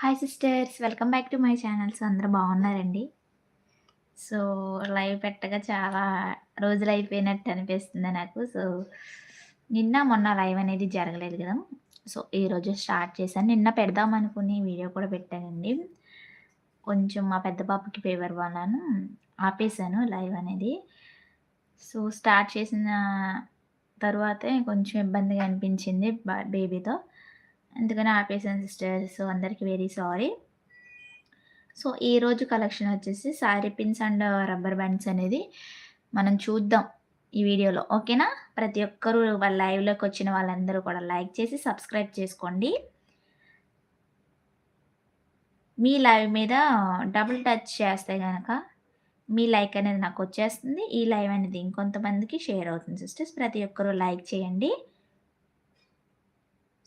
Hi sisters welcome back to my channels అందరూ బాగున్నారండి? So live పెట్టగా చాలా రోజులు అయిపోయినట్టు అనిపిస్తుంది నాకు. సో నిన్న మొన్న లైవ్ అనేది జరగలేదు కదా. సో ఈరోజు స్టార్ట్ చేశాను. నిన్న పెడదాం అనుకుని వీడియో కూడా పెట్టానండి. కొంచెం మా పెద్ద పాపకి ఫేవర్ వాళ్ళను ఆపేశాను లైవ్ అనేది. సో స్టార్ట్ చేసిన తర్వాతే కొంచెం ఇబ్బందిగా అనిపించింది బేబీతో అందుకని ఆపేసాను సిస్టర్స్ సో అందరికీ వెరీ సారీ సో ఈ రోజు కలెక్షన్ వచ్చేసి sari pins and rubber bands అనేది మనం చూద్దాం ఈ వీడియోలో. ఓకేనా ప్రతి ఒక్కరూ వాళ్ళ లైవ్లోకి వచ్చిన వాళ్ళందరూ కూడా లైక్ చేసి సబ్స్క్రైబ్ చేసుకోండి. మీ లైవ్ మీద డబుల్ టచ్ చేస్తే కనుక మీ లైక్ అనేది నాకు వచ్చేస్తుంది. ఈ లైవ్ అనేది ఇంకొంతమందికి షేర్ అవుతుంది సిస్టర్స్ ప్రతి ఒక్కరూ లైక్ చేయండి.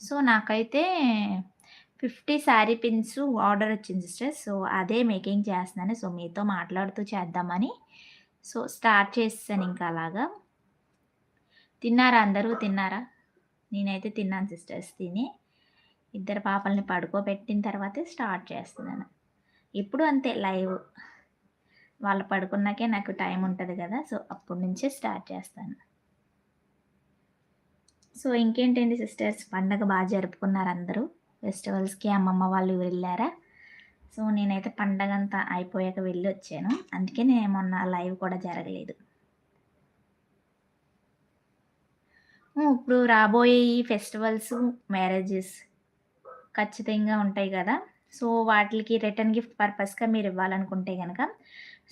సో నాకైతే ఫిఫ్టీ శారీ పిన్స్ ఆర్డర్ వచ్చింది సిస్టర్. సో అదే మేకింగ్ చేస్తున్నాను. సో మీతో మాట్లాడుతూ చేద్దామని. సో స్టార్ట్ చేస్తాను ఇంకా అలాగా. తిన్నారా అందరూ? తిన్నారా? నేనైతే తిన్నాను సిస్టర్స్ తిని. ఇద్దరు పాపల్ని పడుకోబెట్టిన తర్వాతే స్టార్ట్ చేస్తున్నాను. ఇప్పుడు అంతే లైవ్. వాళ్ళు పడుకున్నాకే నాకు టైం ఉంటుంది కదా. సో అప్పటి నుంచే స్టార్ట్ చేస్తాను. సో ఇంకేంటండి సిస్టర్స్? పండగ బాగా జరుపుకున్నారు అందరూ ఫెస్టివల్స్కి అమ్మమ్మ వాళ్ళు వెళ్ళారా? సో నేనైతే పండగ అంతా అయిపోయాక వెళ్ళి వచ్చాను అందుకే నేను మొన్న లైవ్ కూడా జరగలేదు. ఇప్పుడు రాబోయే ఈ ఫెస్టివల్స్ మ్యారేజెస్ ఖచ్చితంగా ఉంటాయి కదా. సో వాటికి రిటర్న్ గిఫ్ట్ పర్పస్గా మీరు ఇవ్వాలనుకుంటే కనుక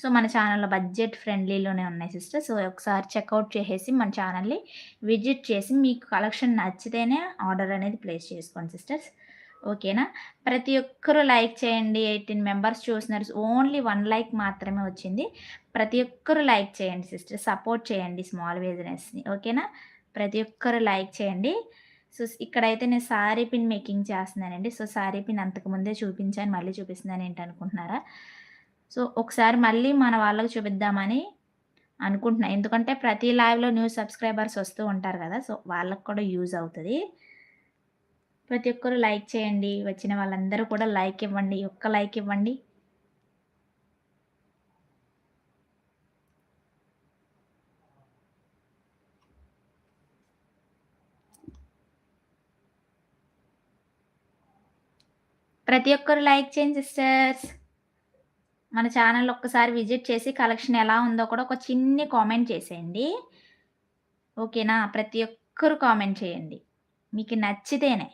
సో మన ఛానల్లో బడ్జెట్ ఫ్రెండ్లీలోనే ఉన్నాయి సిస్టర్. సో ఒకసారి చెక్అవుట్ చేసేసి మన ఛానల్ని విజిట్ చేసి మీకు కలెక్షన్ నచ్చితేనే ఆర్డర్ అనేది ప్లేస్ చేసుకోండి సిస్టర్స్. ఓకేనా? ప్రతి ఒక్కరూ లైక్ చేయండి. ఎయిటీన్ మెంబర్స్ చూసినారు. ఓన్లీ వన్ లైక్ మాత్రమే వచ్చింది. ప్రతి ఒక్కరూ లైక్ చేయండి సిస్టర్. సపోర్ట్ చేయండి స్మాల్ బిజినెస్ని. ఓకేనా? ప్రతి ఒక్కరు లైక్ చేయండి. సో ఇక్కడైతే నేను సారీ పిన్ మేకింగ్ చేస్తున్నానండి. సో సారీ పిన్ అంతకుముందే చూపించాను. మళ్ళీ చూపిస్తున్నాను ఏంటనుకుంటున్నారా? సో ఒకసారి మళ్ళీ మన వాళ్ళకి చూపిద్దామని అనుకుంటున్నాను ఎందుకంటే ప్రతి లైవ్లో న్యూ సబ్స్క్రైబర్స్ వస్తూ ఉంటారు కదా సో వాళ్ళకి కూడా యూజ్ అవుతుంది. ప్రతి ఒక్కరు లైక్ చేయండి. వచ్చిన వాళ్ళందరూ కూడా లైక్ ఇవ్వండి. ఒక్క లైక్ ఇవ్వండి. ప్రతి ఒక్కరు లైక్ చేయండి సిస్టర్స్. మన ఛానల్ ఒక్కసారి విజిట్ చేసి కలెక్షన్ ఎలా ఉందో కూడా ఒక చిన్ని కామెంట్ చేసేయండి. ఓకేనా? ప్రతి ఒక్కరు కామెంట్ చేయండి. మీకు నచ్చితేనే.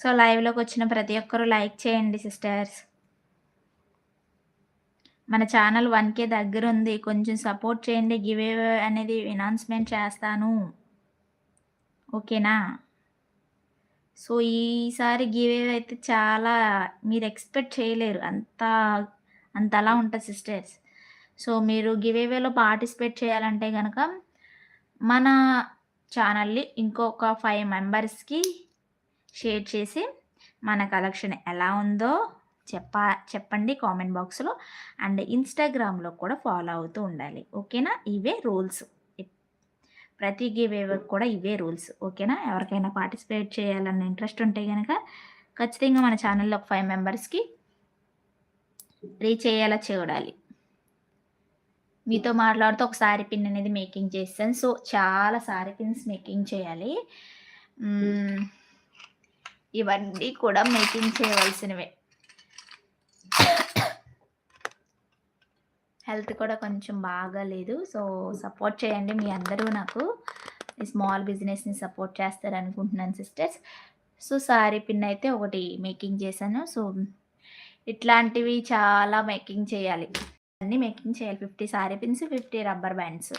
సో లైవ్లోకి వచ్చిన ప్రతి ఒక్కరూ లైక్ చేయండి సిస్టర్స్. మన ఛానల్ వన్ కే దగ్గర ఉంది. కొంచెం సపోర్ట్ చేయండి. గివ్ అనేది అనౌన్స్మెంట్ చేస్తాను. ఓకేనా? సో ఈసారి గివ్ అయితే చాలా మీరు ఎక్స్పెక్ట్ చేయలేరు. అంత అంతలా ఉంటుంది సిస్టర్స్. సో మీరు గివేవేలో పార్టిసిపేట్ చేయాలంటే కనుక మన ఛానల్ని ఇంకొక ఫైవ్ మెంబర్స్కి షేర్ చేసి మన కలెక్షన్ ఎలా ఉందో చెప్ప చెప్పండి కామెంట్ బాక్స్లో. అండ్ ఇన్స్టాగ్రామ్లో కూడా ఫాలో అవుతూ ఉండాలి. ఓకేనా? ఇవే రూల్స్. ప్రతి గివేవకి కూడా ఇవే రూల్స్. ఓకేనా? ఎవరికైనా పార్టిసిపేట్ చేయాలన్న ఇంట్రెస్ట్ ఉంటే కనుక ఖచ్చితంగా మన ఛానల్లో ఒక ఫైవ్ మెంబర్స్కి రీచ్ అయ్యేలా చూడాలి. మీతో మాట్లాడుతూ ఒక సారీ పిన్ అనేది మేకింగ్ చేస్తాను. సో చాలా సారీ పిన్స్ మేకింగ్ చేయాలి. ఇవన్నీ కూడా మేకింగ్ చేయవలసినవే. హెల్త్ కూడా కొంచెం బాగాలేదు సో సపోర్ట్ చేయండి మీ అందరూ నాకు. ఈ స్మాల్ బిజినెస్ని సపోర్ట్ చేస్తారు అనుకుంటున్నాను సిస్టర్స్. సో సారీ పిన్ అయితే ఒకటి మేకింగ్ చేశాను. సో ఇట్లాంటివి చాలా మేకింగ్ చేయాలి. అన్నీ మేకింగ్ చేయాలి. Fifty sari pins fifty rubber bands.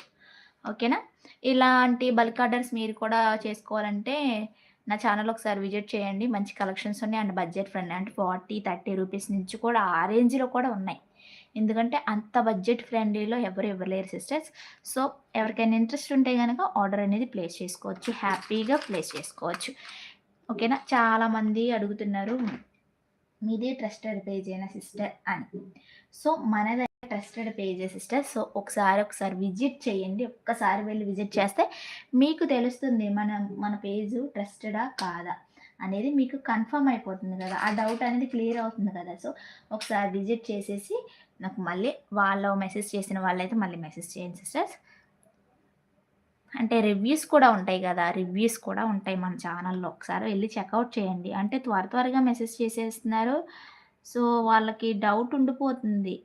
ఓకేనా? ఇలాంటి బల్క్ ఆర్డర్స్ మీరు కూడా చేసుకోవాలంటే నా ఛానల్ ఒకసారి విజిట్ చేయండి. మంచి కలెక్షన్స్ ఉన్నాయి. అండ్ బడ్జెట్ ఫ్రెండ్లీ అంటే 40, 30 రూపీస్ నుంచి కూడా ఆ రేంజ్‌లో కూడా ఉన్నాయి. ఎందుకంటే అంత బడ్జెట్ ఫ్రెండ్లీలో ఎవరు ఇవ్వలేరు సిస్టర్స్. సో, ఎవరికైనా ఇంట్రెస్ట్ ఉంటే కనుక ఆర్డర్ అనేది ప్లేస్ చేసుకోవచ్చు. హ్యాపీగా ప్లేస్ చేసుకోవచ్చు. ఓకేనా. చాలామంది అడుగుతున్నారు. మీదే ట్రస్టెడ్ పేజేనా సిస్టర్ అని. సో, మనది ట్రస్టెడ్ పేజెస్ సిస్టర్. సో, ఒకసారి ఒకసారి విజిట్ చేయండి. ఒక్కసారి వెళ్ళి విజిట్ చేస్తే మీకు తెలుస్తుంది మన మన పేజు ట్రస్టెడా కాదా అనేది మీకు కన్ఫర్మ్ అయిపోతుంది కదా! ఆ డౌట్ అనేది క్లియర్ అవుతుంది కదా! సో, ఒకసారి విజిట్ చేసేసి నాకు మళ్ళీ వాళ్ళ మెసేజ్ చేసిన వాళ్ళైతే మళ్ళీ మెసేజ్ చేయండి సిస్టర్స్. అంటే రివ్యూస్ కూడా ఉంటాయి కదా రివ్యూస్ కూడా ఉంటాయి మన ఛానల్‌లో. ఒకసారి వెళ్ళి చెక్అవుట్ చేయండి. అంటే త్వర త్వరగా మెసేజ్ చేసేస్తున్నారు. సో, వాళ్ళకి డౌట్ ఉండిపోతుంది.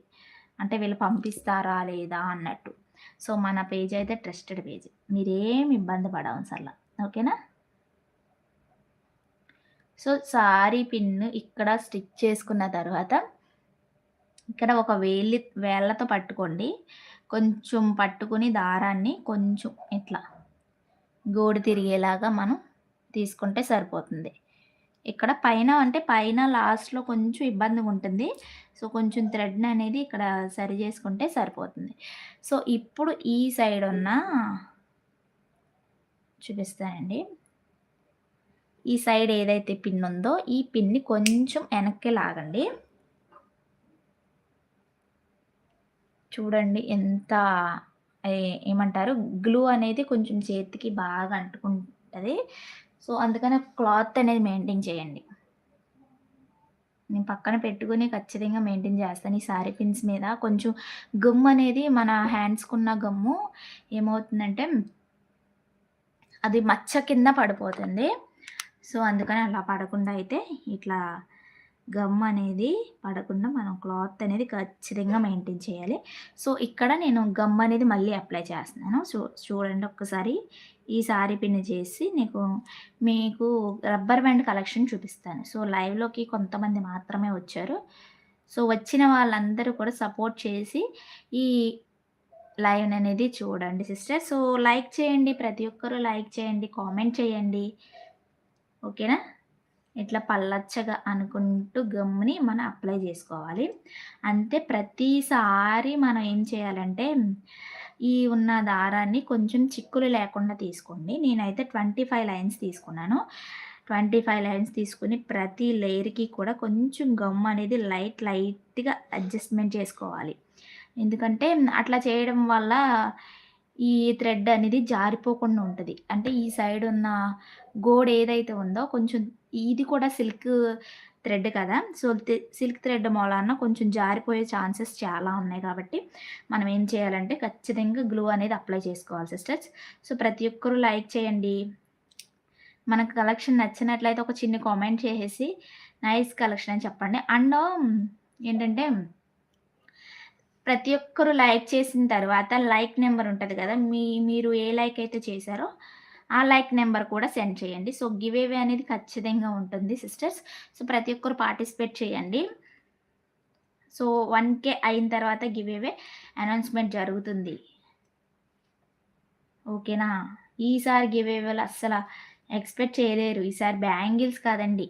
అంటే వీళ్ళు పంపిస్తారా లేదా అన్నట్టు. సో, మన పేజ్ అయితే ట్రస్టెడ్ పేజ్. మీరేమి ఇబ్బంది పడవసరల. ఓకేనా? సో, సారీ పిన్ ఇక్కడ స్టిచ్ చేసుకున్న తర్వాత ఇక్కడ ఒక వేలి వేళ్ళతో పట్టుకోండి. కొంచెం పట్టుకుని దారాన్ని కొంచెం ఇట్లా గోడు తిరిగేలాగా మనం తీసుకుంటే సరిపోతుంది. ఇక్కడ పైన అంటే పైన లాస్ట్‌లో కొంచెం ఇబ్బందిగా ఉంటుంది. సో, కొంచెం థ్రెడ్‌ని అనేది ఇక్కడ సరి చేసుకుంటే సరిపోతుంది. సో, ఇప్పుడు ఈ సైడ్ ఉన్న చూపిస్తానండి. ఈ సైడ్ ఏదైతే పిన్ ఉందో ఈ పిన్‌ని కొంచెం వెనక్కి లాగండి. చూడండి ఎంత ఏమంటారు గ్లూ అనేది కొంచెం చేతికి బాగా అంటుకుంటుంది సో, అందుకని క్లాత్ అనేది మెయింటైన్ చేయండి. నేను పక్కన పెట్టుకుని ఖచ్చితంగా మెయింటైన్ చేస్తాను. ఈ సారీ పిన్స్ మీద కొంచెం గమ్ అనేది మన హ్యాండ్స్‌కున్న గమ్ము ఏమవుతుందంటే అది మచ్చ కింద పడిపోతుంది. సో, అందుకని అలా పడకుండా అయితే ఇట్లా గమ్ అనేది పడకుండా మనం క్లాత్ అనేది ఖచ్చితంగా మెయింటైన్ చేయాలి. సో, ఇక్కడ నేను గమ్ అనేది మళ్ళీ అప్లై చేస్తున్నాను. సో, చూడండి ఒక్కసారి ఈ సారీ పిన్ చేసి నీకు మీకు రబ్బర్ బ్యాండ్ కలెక్షన్ చూపిస్తాను. సో, లైవ్‌లోకి కొంతమంది మాత్రమే వచ్చారు. సో, వచ్చిన వాళ్ళందరూ కూడా సపోర్ట్ చేసి ఈ లైవ్ అనేది చూడండి సిస్టర్. సో, లైక్ చేయండి. ప్రతి ఒక్కరూ లైక్ చేయండి. కామెంట్ చేయండి. ఓకేనా? ఇట్లా పల్లచ్చగా అనుకుంటూ గమ్‌ని మనం అప్లై చేసుకోవాలి. అంతే ప్రతిసారి మనం ఏం చేయాలంటే ఈ ఉన్న దారాన్ని కొంచెం చిక్కులు లేకుండా తీసుకోండి. నేనైతే 25 లైన్స్ తీసుకున్నాను. 25 లైన్స్ తీసుకొని ప్రతి లేయర్‌కి కూడా కొంచెం గమ్ అనేది లైట్ లైట్‌గా అడ్జస్ట్‌మెంట్ చేసుకోవాలి. ఎందుకంటే అట్లా చేయడం వల్ల ఈ థ్రెడ్ అనేది జారిపోకుండా ఉంటుంది అంటే ఈ సైడ్ ఉన్న గోడ ఏదైతే ఉందో కొంచెం ఇది కూడా సిల్క్ థ్రెడ్ కదా! సో, సిల్క్ థ్రెడ్ మూలాన కొంచెం జారిపోయే ఛాన్సెస్ చాలా ఉన్నాయి కాబట్టి మనం ఏం చేయాలంటే ఖచ్చితంగా గ్లూ అనేది అప్లై చేసుకోవాలి సిస్టర్స్. సో, ప్రతి ఒక్కరు లైక్ చేయండి. మనకు కలెక్షన్ నచ్చినట్లయితే ఒక చిన్న కామెంట్ చేసేసి నైస్ కలెక్షన్ అని చెప్పండి. అండ్ ఏంటంటే ప్రతి ఒక్కరు లైక్ చేసిన తర్వాత లైక్ నెంబర్ ఉంటుంది కదా! మీ మీరు ఏ లైక్ అయితే చేశారో ఆ లైక్ నెంబర్ కూడా సెండ్ చేయండి. సో, గివ్ అవే అనేది ఖచ్చితంగా ఉంటుంది సిస్టర్స్. సో, ప్రతి ఒక్కరు పార్టిసిపేట్ చేయండి. సో, వన్ కే అయిన తర్వాత గివ్ అవే అనౌన్స్‌మెంట్ జరుగుతుంది. ఓకేనా? ఈసారి గివ్ అవేలు ఎక్స్‌పెక్ట్ చేయలేరు. ఈసారి బ్యాంగిల్స్ కాదండి.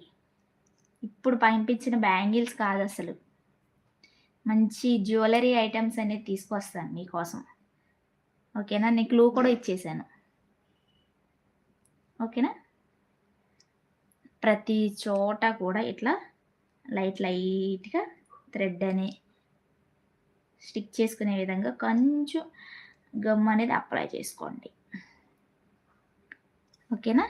ఇప్పుడు పంపించిన బ్యాంగిల్స్ కాదు అసలు మంచి జ్యువెలరీ ఐటమ్స్ అనేది తీసుకొస్తాను మీకోసం. ఓకేనా? నేను క్లూ కూడా ఇచ్చేసాను. ఓకేనా? ప్రతి చోట కూడా ఇట్లా లైట్ లైట్‌గా థ్రెడ్ అని స్టిక్ చేసుకునే విధంగా కొంచెం గమ్ అనేది అప్లై చేసుకోండి. ఓకేనా?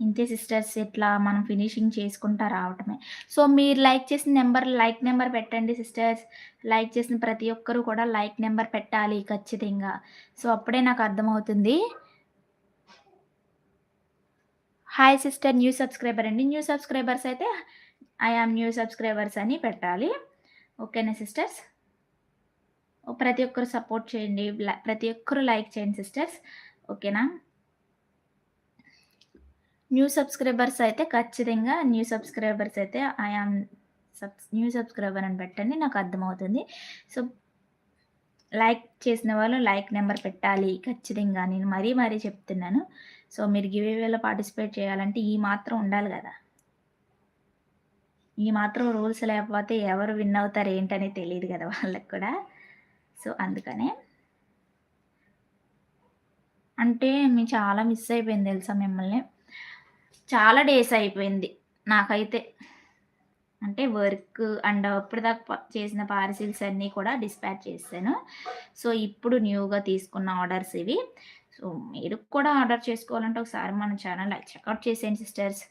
ఇంతే సిస్టర్స్ ఇట్లా మనం ఫినిషింగ్ చేసుకుంటా రావటమే. సో, మీరు లైక్ చేసిన నెంబర్ లైక్ నెంబర్ పెట్టండి సిస్టర్స్. లైక్ చేసిన ప్రతి ఒక్కరు కూడా లైక్ నెంబర్ పెట్టాలి ఖచ్చితంగా. సో, అప్పుడే నాకు అర్థమవుతుంది. హాయ్ సిస్టర్ న్యూ సబ్‌స్క్రైబర్ అండి. న్యూ సబ్‌స్క్రైబర్స్ అయితే ఐ యామ్ న్యూ సబ్‌స్క్రైబర్స్ అని పెట్టాలి. ఓకేనా సిస్టర్స్? ప్రతి ఒక్కరు సపోర్ట్ చేయండి. ప్రతి ఒక్కరు లైక్ చేయండి సిస్టర్స్. ఓకేనా? న్యూ సబ్‌స్క్రైబర్స్ అయితే ఖచ్చితంగా న్యూ సబ్‌స్క్రైబర్స్ అయితే I am subs new subscriber అని పెట్టండి. నాకు అర్థమవుతుంది. సో లైక్ చేసిన వాళ్ళు లైక్ నెంబర్ పెట్టాలి ఖచ్చితంగా. నేను మరీ మరీ చెప్తున్నాను. సో మీరు గివ్ అవేలో పార్టిసిపేట్ చేయాలంటే ఈ మాత్రం ఉండాలి కదా ఈ మాత్రం రూల్స్ లేకపోతే ఎవరు విన్ అవుతారు ఏంటని తెలియదు కదా వాళ్ళకి కూడా సో అందుకనే అంటే మేము చాలా మిస్ అయిపోయింది తెలుసా మిమ్మల్ని చాలా డేస్ అయిపోయింది నాకైతే. అంటే వర్క్ అండ్ అప్పటిదాకా చేసిన పార్సిల్స్ అన్నీ కూడా డిస్పాచ్ చేశాను. సో ఇప్పుడు న్యూగా తీసుకున్న ఆర్డర్స్ ఇవి. సో మీరు కూడా ఆర్డర్ చేసుకోవాలంటే ఒకసారి మన ఛానల్ చెక్అవుట్ చేసేయండి సిస్టర్స్.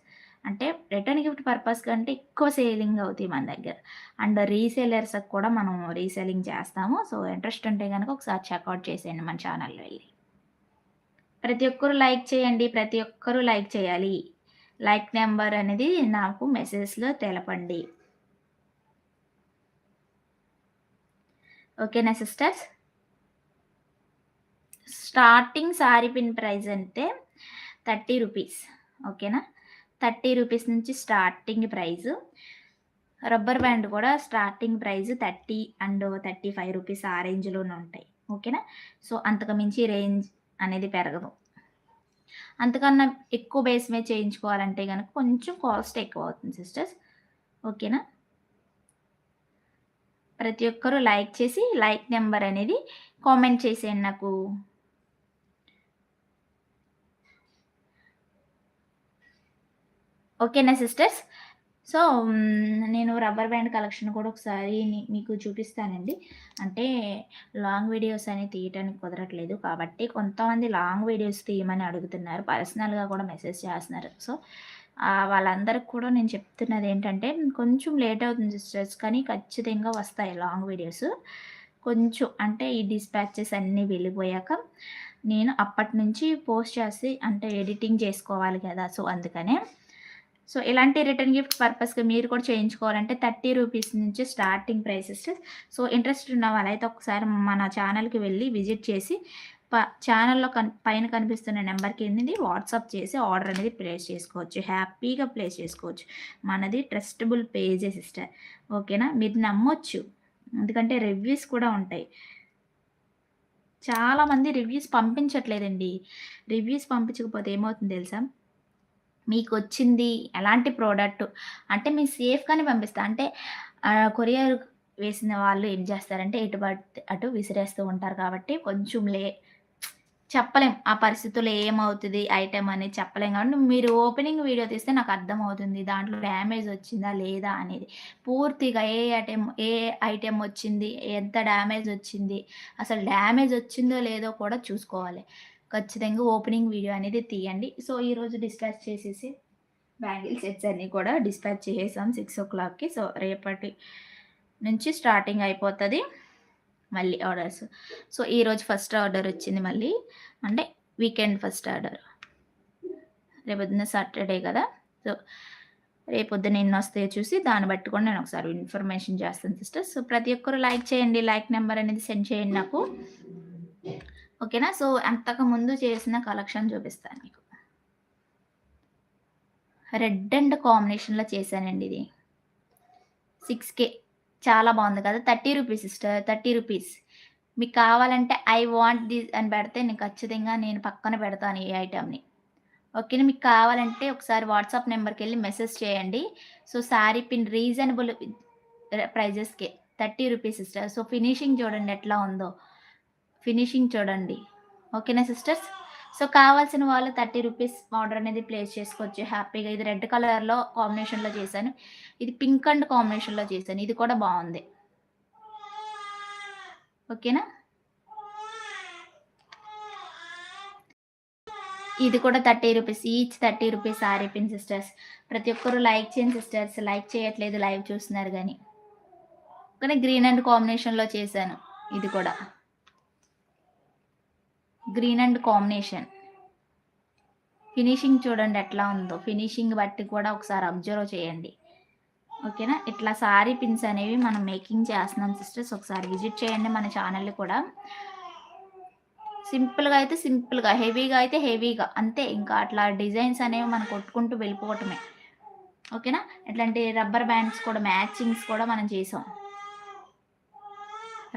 అంటే రిటర్న్ గిఫ్ట్ పర్పస్ కంటే ఎక్కువ సేలింగ్ అవుతాయి మన దగ్గర. అండ్ రీసేలర్స్కి కూడా మనం రీసేలింగ్ చేస్తాము. సో ఇంట్రెస్ట్ ఉంటే కనుక ఒకసారి చెక్అవుట్ చేసేయండి మన ఛానల్లో వెళ్ళి. ప్రతి ఒక్కరు లైక్ చేయండి. ప్రతి ఒక్కరూ లైక్ చేయాలి. లైక్ నెంబర్ అనేది నాకు మెసేజ్లో తెలపండి. ఓకేనా sisters? Starting sari pin price అంటే థర్టీ రూపీస్. ఓకేనా? థర్టీ రూపీస్ నుంచి స్టార్టింగ్ ప్రైస్ రబ్బర్ బ్యాండ్ కూడా starting price thirty and thirty five rupees ఆ రేంజ్లోనే ఉంటాయి. ఓకేనా? సో అంతకు మించి రేంజ్ అనేది పెరగదు. అంతకన్నా ఎక్కువ బేస్ మీద చేయించుకోవాలంటే కనుక కొంచెం కాస్ట్ ఎక్కువ అవుతుంది సిస్టర్స్. ఓకేనా? ప్రతి ఒక్కరూ లైక్ చేసి లైక్ నెంబర్ అనేది కామెంట్ చేసేయండి నాకు. ఓకేనా సిస్టర్స్? సో నేను రబ్బర్ బ్యాండ్ కలెక్షన్ కూడా ఒకసారి మీకు చూపిస్తానండి. అంటే లాంగ్ వీడియోస్ అనేది తీయటానికి కుదరట్లేదు కాబట్టి కొంతమంది లాంగ్ వీడియోస్ తీయమని అడుగుతున్నారు. పర్సనల్గా కూడా మెసేజ్ చేస్తున్నారు. సో వాళ్ళందరికి కూడా నేను చెప్తున్నది ఏంటంటే కొంచెం లేట్ అవుతుంది సిస్టర్స్ కానీ ఖచ్చితంగా వస్తాయి లాంగ్ వీడియోస్. కొంచెం అంటే ఈ డిస్పాచెస్ అన్నీ వెళ్ళిపోయాక నేను అప్పటి నుంచి పోస్ట్ చేసి అంటే ఎడిటింగ్ చేసుకోవాలి కదా! సో అందుకనే సో ఇలాంటి రిటర్న్ గిఫ్ట్ పర్పస్కి మీరు కూడా చేయించుకోవాలంటే థర్టీ రూపీస్ నుంచి స్టార్టింగ్ ప్రైసెస్. సో ఇంట్రెస్ట్ ఉన్న వాళ్ళైతే ఒకసారి మన ఛానల్కి వెళ్ళి విజిట్ చేసి ప ఛానల్లో కన్ పైన కనిపిస్తున్న నెంబర్కి ఏంది వాట్సాప్ చేసి ఆర్డర్ అనేది ప్లేస్ చేసుకోవచ్చు. హ్యాపీగా ప్లేస్ చేసుకోవచ్చు. మనది ట్రస్టబుల్ పేజే సిస్టర్. ఓకేనా? మీరు నమ్మొచ్చు. ఎందుకంటే రివ్యూస్ కూడా ఉంటాయి. చాలామంది రివ్యూస్ పంపించట్లేదండి. రివ్యూస్ పంపించకపోతే ఏమవుతుంది తెలుసా? మీకు వచ్చింది ఎలాంటి ప్రోడక్ట్? అంటే మీరు సేఫ్గానే పంపిస్తా. అంటే ఆ, కొరియర్ వేసిన వాళ్ళు ఏం చేస్తారంటే ఎటు అటు విసిరేస్తూ ఉంటారు కాబట్టి కొంచెం లే చెప్పలేం. ఆ పరిస్థితుల్లో ఏమవుతుంది? ఐటెం అనేది చెప్పలేం కాబట్టి మీరు ఓపెనింగ్ వీడియో తీస్తే నాకు అర్థమవుతుంది. దాంట్లో డ్యామేజ్ వచ్చిందా లేదా అనేది. పూర్తిగా ఏ ఐటెం ఏ ఐటెం వచ్చింది? ఎంత డ్యామేజ్ వచ్చింది? అసలు డ్యామేజ్ వచ్చిందో లేదో కూడా చూసుకోవాలి. ఖచ్చితంగా ఓపెనింగ్ వీడియో అనేది తీయండి. సో ఈరోజు డిస్పాచ్ చేసేసి బ్యాంగిల్ సెట్స్ అన్నీ కూడా డిస్పాచ్ చేసేసాం సిక్స్ ఓ క్లాక్కి. సో రేపటి నుంచి స్టార్టింగ్ అయిపోతుంది మళ్ళీ ఆర్డర్స్. సో ఈరోజు ఫస్ట్ ఆర్డర్ వచ్చింది మళ్ళీ. అంటే వీకెండ్ ఫస్ట్ ఆర్డర్. రేపొద్దున సాటర్డే కదా. సో రేపొద్దున ఎన్ని వస్తాయో చూసి దాన్ని బట్టి కూడా నేను ఒకసారి ఇన్ఫర్మేషన్ చేస్తాను సిస్టర్. సో ప్రతి ఒక్కరు లైక్ చేయండి. లైక్ నెంబర్ అనేది సెండ్ చేయండి నాకు. ఓకేనా? సో అంతకు ముందు చేసిన కలెక్షన్ చూపిస్తాను మీకు. రెడ్ అండ్ కాంబినేషన్లో చేశానండి ఇది. Six K. చాలా బాగుంది కదా? Thirty rupees sister thirty rupees. మీకు కావాలంటే ఐ వాంట్ దిస్ అని పెడితే నేను ఖచ్చితంగా నేను పక్కన పెడతాను ఈ ఐటమ్ని ఓకేనా? మీకు కావాలంటే ఒకసారి వాట్సాప్ నెంబర్కి వెళ్ళి మెసేజ్ చేయండి. So sari pin reasonable ప్రైజెస్కే. Thirty rupees sister. So finishing చూడండి ఎట్లా ఉందో. ఫినిషింగ్ చూడండి. ఓకేనా సిస్టర్స్? సో కావాల్సిన వాళ్ళు థర్టీ రూపీస్ ఆర్డర్ అనేది ప్లేస్ చేసుకోవచ్చు. హ్యాపీగా ఇది రెడ్ కలర్లో కాంబినేషన్లో చేశాను. ఇది పింక్ అండ్ కాంబినేషన్లో చేశాను. ఇది కూడా బాగుంది. ఓకేనా? ఇది కూడా thirty rupees. Each thirty rupees sari pin sisters. ప్రతి ఒక్కరు లైక్ చేయండి సిస్టర్స్. లైక్ చేయట్లేదు లైవ్ చూస్తున్నారు కానీ. కానీ గ్రీన్ అండ్ కాంబినేషన్లో చేశాను. ఇది కూడా. Green and combination. ఫినిషింగ్ చూడండి ఎట్లా ఉందో. ఫినిషింగ్ బట్టి కూడా ఒకసారి అబ్జర్వ్ చేయండి. ఓకేనా? ఇట్లా సారీ పిన్స్ అనేవి మనం మేకింగ్ చేస్తున్నాం సిస్టర్స్. ఒకసారి విజిట్ చేయండి మన ఛానల్ కూడా. సింపుల్గా అయితే సింపుల్గా హెవీగా అయితే హెవీగా. అంతే ఇంకా అట్లా డిజైన్స్ అనేవి మనం కొట్టుకుంటూ వెళ్ళిపోవటమే. ఓకేనా? ఇట్లాంటి రబ్బర్ బ్యాండ్స్ కూడా మ్యాచింగ్స్ కూడా మనం చేసాం.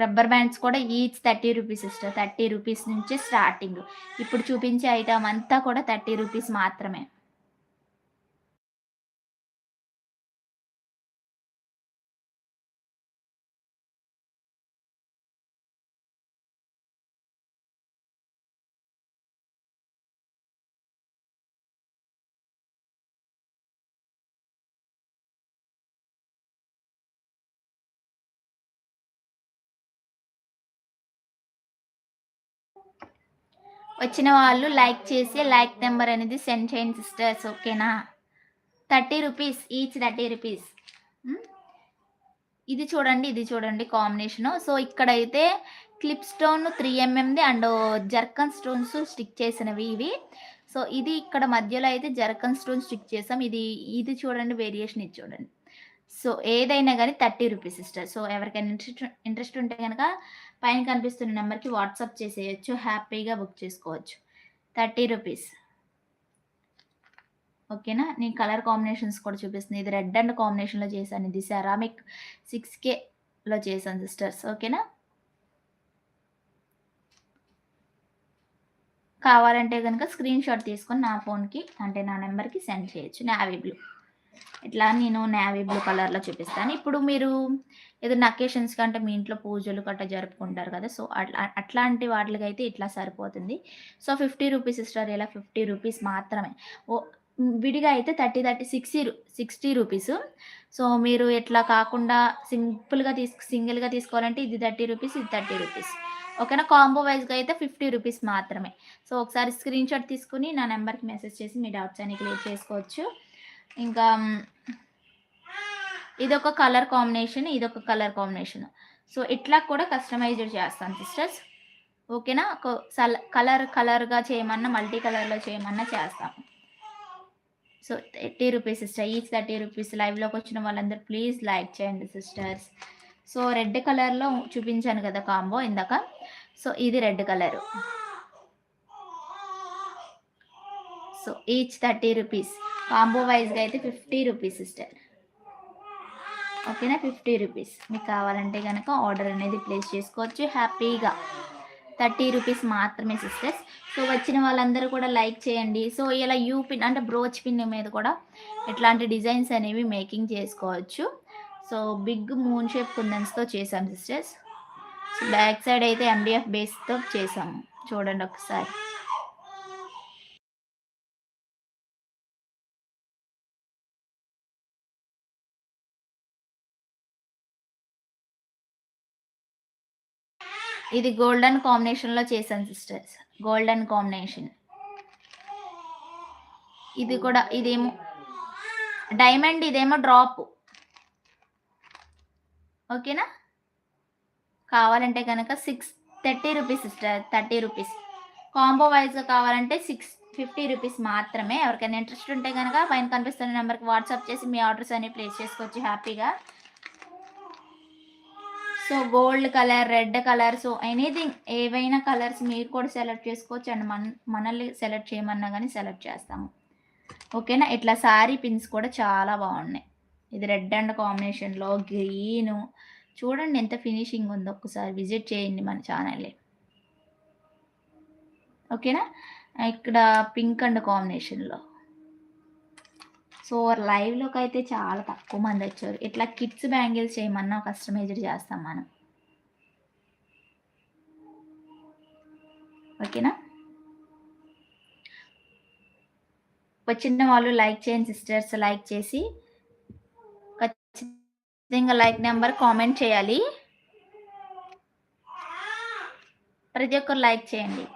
రబ్బర్ బ్యాండ్స్ కూడా each thirty rupees sister. Thirty rupees నుంచి స్టార్టింగ్. ఇప్పుడు చూపించే ఐటమ్ అంతా కూడా థర్టీ రూపీస్ మాత్రమే. వచ్చిన వాళ్ళు లైక్ చేసి లైక్ నెంబర్ అనేది సెండ్ చేయండి సిస్టర్స్ ఓకేనా? Thirty rupees each thirty rupees. ఇది చూడండి ఇది చూడండి కాంబినేషన్ సో ఇక్కడైతే క్లిప్ స్టోన్ త్రీ ఎంఎంది అండ్ జర్కన్ స్టోన్స్ స్టిక్ చేసినవి ఇవి. సో ఇది ఇక్కడ మధ్యలో అయితే జర్కన్ స్టోన్ స్టిక్ చేసాం. ఇది ఇది చూడండి వేరియేషన్ ఇది చూడండి. సో ఏదైనా కానీ థర్టీ రూపీస్ సిస్టర్. సో ఎవరికైనా ఇంట్రెస్ట్ ఇంట్రెస్ట్ ఉంటే కనుక పైన కనిపిస్తున్న నెంబర్కి వాట్సాప్ చేసేయచ్చు హ్యాపీగా బుక్ చేసుకోవచ్చు. Thirty rupees. ఓకేనా? నేను కలర్ కాంబినేషన్స్ కూడా చూపిస్తుంది ఇది రెడ్ అండ్ కాంబినేషన్లో చేశాను. ఇది సెరామిక్ సిక్స్ కేలో చేశాను సిస్టర్స్. ఓకేనా? కావాలంటే కనుక స్క్రీన్ షాట్ తీసుకొని నా ఫోన్కి అంటే నా నెంబర్కి సెండ్ చేయొచ్చు. Navy blue. ఇట్లా నేను నావీ బ్లూ కలర్లో చూపిస్తాను. ఇప్పుడు మీరు ఏదైనా అకేషన్స్ కంటే మీ ఇంట్లో పూజలు గట్రా జరుపుకుంటారు కదా సో అట్లా అట్లాంటి వాటికైతే ఇట్లా సరిపోతుంది. సో ఫిఫ్టీ రూపీస్ ఇస్తారు ఇలా ఫిఫ్టీ రూపీస్ మాత్రమే. ఓ విడిగా అయితే thirty thirty sixty sixty rupees. So మీరు ఎట్లా కాకుండా సింపుల్గా తీసుకు సింగిల్గా తీసుకోవాలంటే ఇది థర్టీ రూపీస్ ఇది థర్టీ రూపీస్. ఓకేనా? కాంబో వైజ్గా అయితే ఫిఫ్టీ రూపీస్ మాత్రమే. సో ఒకసారి స్క్రీన్ షాట్ తీసుకుని నా నెంబర్కి మెసేజ్ చేసి మీ డౌట్స్ అన్ని క్లియర్ చేసుకోవచ్చు. ఇంకా ఇదొక కలర్ కాంబినేషన్ ఇదొక కలర్ కాంబినేషన్ సో ఇట్లా కూడా కస్టమైజ్డ్ చేస్తాను సిస్టర్స్ ఓకేనా కలర్ కలర్గా చేయమన్నా మల్టీ కలర్లో చేయమన్నా చేస్తాము so thirty rupees sister each thirty rupees లైవ్లోకి వచ్చిన వాళ్ళందరూ ప్లీజ్ లైక్ చేయండి సిస్టర్స్ సో రెడ్ కలర్లో చూపించాను కదా కాంబో ఇందాక. సో ఇది red colour so each thirty rupees combo వైజ్గా అయితే ఫిఫ్టీ రూపీస్ సిస్టర్ ఓకేనా? Fifty rupees. మీకు కావాలంటే కనుక ఆర్డర్ అనేది ప్లేస్ చేసుకోవచ్చు. హ్యాపీగా థర్టీ రూపీస్ మాత్రమే సిస్టర్స్. సో వచ్చిన వాళ్ళందరూ కూడా లైక్ చేయండి. సో ఇలా యూ పిన్ అంటే బ్రోచ్ పిన్ మీద కూడా ఇట్లాంటి డిజైన్స్ అనేవి మేకింగ్ చేసుకోవచ్చు. సో బిగ్ మూన్ షేప్ కుందన్స్తో చేసాం సిస్టర్స్. సో బ్యాక్ సైడ్ అయితే ఎండిఎఫ్ బేస్తో చేసాము చూడండి ఒకసారి. ఇది గోల్డెన్ కాంబినేషన్లో చేశాను సిస్టర్స్ గోల్డెన్ కాంబినేషన్ ఇది కూడా ఇదేమో డైమండ్ ఇదేమో డ్రాప్ ఓకేనా కావాలంటే కనుక six thirty rupees sister thirty rupees combo వైజ్గా కావాలంటే సిక్స్ ఫిఫ్టీ రూపీస్ మాత్రమే. ఎవరికైనా ఇంట్రెస్ట్ ఉంటే కనుక పైన కనిపిస్తున్న నెంబర్కి వాట్సాప్ చేసి మీ ఆర్డర్స్ అన్ని ప్లేస్ చేసుకోవచ్చు హ్యాపీగా. So gold colour red colour so anything ఏవైనా కలర్స్ మీరు కూడా సెలెక్ట్ చేసుకోవచ్చు అండ్ మన మనల్ని సెలెక్ట్ చేయమన్నా కానీ సెలెక్ట్ చేస్తాము. ఓకేనా? ఇట్లా శారీ పిన్స్ కూడా చాలా బాగున్నాయి. ఇది రెడ్ అండ్ కాంబినేషన్లో గ్రీను. చూడండి ఎంత ఫినిషింగ్ ఉందో ఒక్కసారి విజిట్ చేయండి మన ఛానల్ని. ఓకేనా? ఇక్కడ పింక్ అండ్ కాంబినేషన్లో సో లైవ్లోకి అయితే చాలా తక్కువ మంది వచ్చారు. ఇట్లా కిడ్స్ బ్యాంగిల్స్ చేయమన్నా కస్టమైజ్డ్ చేస్తాం మనం. ఓకేనా? వచ్చిన వాళ్ళు లైక్ చేయండి సిస్టర్స్ లైక్ చేసి. ఖచ్చితంగా లైక్ నెంబర్ కామెంట్ చేయాలి. ప్రతి ఒక్కరు లైక్ చేయండి.